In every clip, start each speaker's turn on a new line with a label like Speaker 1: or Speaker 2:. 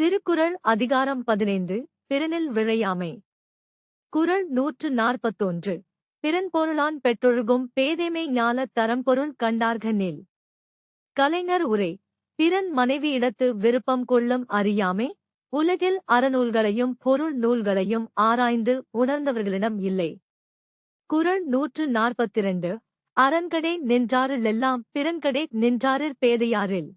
Speaker 1: திருக்குறள் அதிகாரம் பதினைந்து பிறனில் விழையாமை. குறள் நூற்று நாற்பத்தொன்று. பிறன்பொருளான் பெற்றொழுகும் பேதைமை ஞால தரம்பொருள் கண்டார்கனில் கலைஞர் உரை பிறன் மனைவியிடத்து விருப்பம் கொள்ளும் அறியாமே உலகில் அறநூல்களையும் பொருள் நூல்களையும் ஆராய்ந்து உணர்ந்தவர்களிடம் இல்லை. குறள் நூற்று நாற்பத்திரண்டு. அரண்கடை நின்றாரிலெல்லாம் பிறன்கடை நின்றாரிற் பேதையாரில்.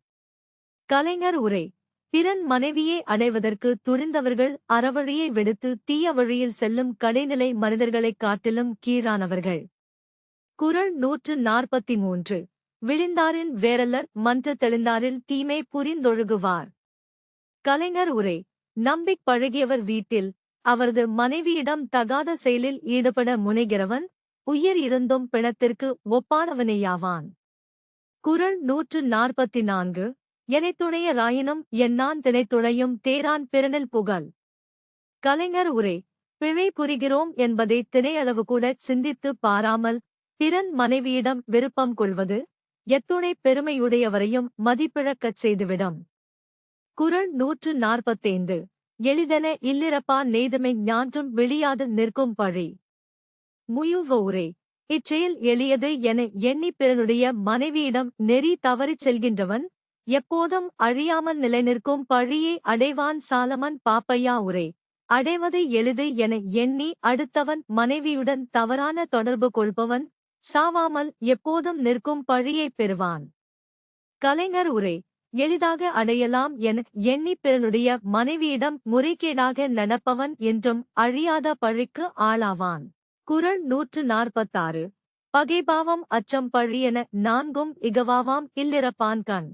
Speaker 1: கலைஞர் உரை பிறன் மனைவியை அடைவதற்கு துணிந்தவர்கள் அறவழியை விடுத்து தீய வழியில் செல்லும் கடைநிலை மனிதர்களைக் காட்டிலும் கீழானவர்கள். குரல் நூற்று நாற்பத்தி மூன்று விழிந்தாரின் வேரல்லர் மன்ற தெளிந்தாரில் தீமை புரிந்தொழுகுவார். கலைஞர் உரை. நம்பிக் பழகியவர் வீட்டில் அவரது மனைவியிடம் தகாத செயலில் ஈடுபட முனைகிறவன் உயிர் இருந்தும் பிணத்திற்கு ஒப்பானவனேயாவான். குரல் நூற்று நாற்பத்தி நான்கு எனைத்துணைய ராயினும் என்னான் தினைத்துணையும் தேரான் பிறனில் புகழ். கலைஞர் உரை பிழை புரிகிறோம் என்பதை திணையளவு கூட சிந்தித்து பாராமல் பிறன் மனைவியிடம் விருப்பம் கொள்வது எத்துணை பெருமையுடையவரையும் மதிப்பிழக்கச் செய்துவிடும். குறள் நூற்று நாற்பத்தைந்து எளிதென இல்லிரப்பா நெய்துமை ஞான்றும் வெளியாது நிற்கும் பழி. முயுவ உரை இச்செயல் எளியது என எண்ணி பிறனுடைய மனைவியிடம் நெறி தவறிச் செல்கின்றவன் எப்போதும் அழியாமல் நிலைநிற்கும் பழியை அடைவான் சாலமன் பாப்பையா உரை. அடைவது எளிது என எண்ணி அடுத்தவன் மனைவியுடன் தவறான தொடர்பு கொள்பவன் சாவாமல் எப்போதும் நிற்கும் பழியைப் பெறுவான். கலைஞர் உரை எளிதாக அடையலாம் என எண்ணி பிறனுடைய மனைவியிடம் முறைகேடாக நடப்பவன் என்றும் அழியாத பழிக்கு ஆளாவான். குரல் நூற்று நாற்பத்தாறு. பகைபாவம் அச்சம் பழியென நான்கும் இகவாவாம் இல்லிறப்பான் கண்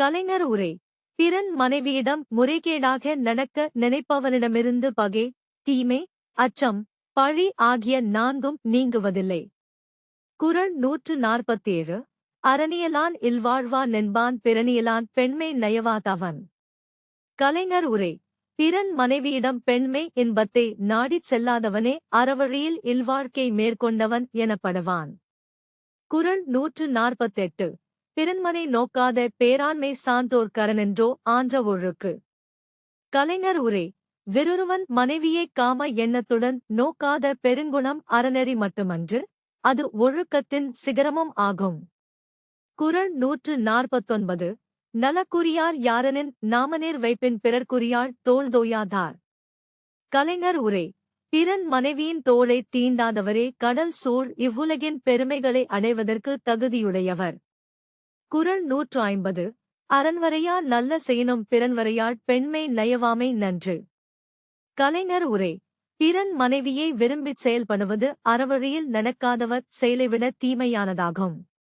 Speaker 1: கலைஞர் உரை. பிறன் மனைவியிடம் முறைகேடாக நடக்க நினைப்பவனிடமிருந்து பகை தீமை அச்சம் பழி ஆகிய நான்கும் நீங்குவதில்லை. குரல் நூற்று நாற்பத்தேழு. அரணியலான் இல்வாழ்வா நென்பான் பிறனியலான் பெண்மை நயவாதவன். கலைஞர் உரை. பிறன் மனைவியிடம் பெண்மை இன்பத்தை நாடிச் செல்லாதவனே அறவழியில் இல்வாழ்க்கை மேற்கொண்டவன் எனப்படுவான். குரல் நூற்று நாற்பத்தெட்டு. பிறன்மனை நோக்காத பேராண்மை சான்றோர் கரனென்றோ ஆன்ற ஒழுக்கு. கலைஞர் உரை விருருவன் மனைவியை காம எண்ணத்துடன் நோக்காத பெருங்குணம் அறநெறி மட்டுமன்று அது ஒழுக்கத்தின் சிகரமும் ஆகும். குறள் நூற்று நாற்பத்தொன்பது நலக்குரியார் யாரனின் நாமநேர் வைப்பின் பிறர்க்குரியாள் தோல்தோயாதார் கலைஞர் உரை பிறன் மனைவியின் தோளை தீண்டாதவரே கடல் சூழ் இவ்வுலகின் பெருமைகளை அடைவதற்கு தகுதியுடையவர். குறள் நூற்று ஐம்பது. அரண்வரையா நல்ல செய்யணும் பிறன்வரையாள் பெண்மை நயவாமை நன்று. கலைஞர் உரை. பிறன் மனைவியை விரும்பிச் செயல்படுவது அறவழியில் நடக்காதவர் செயலைவிட தீமையானதாகும்.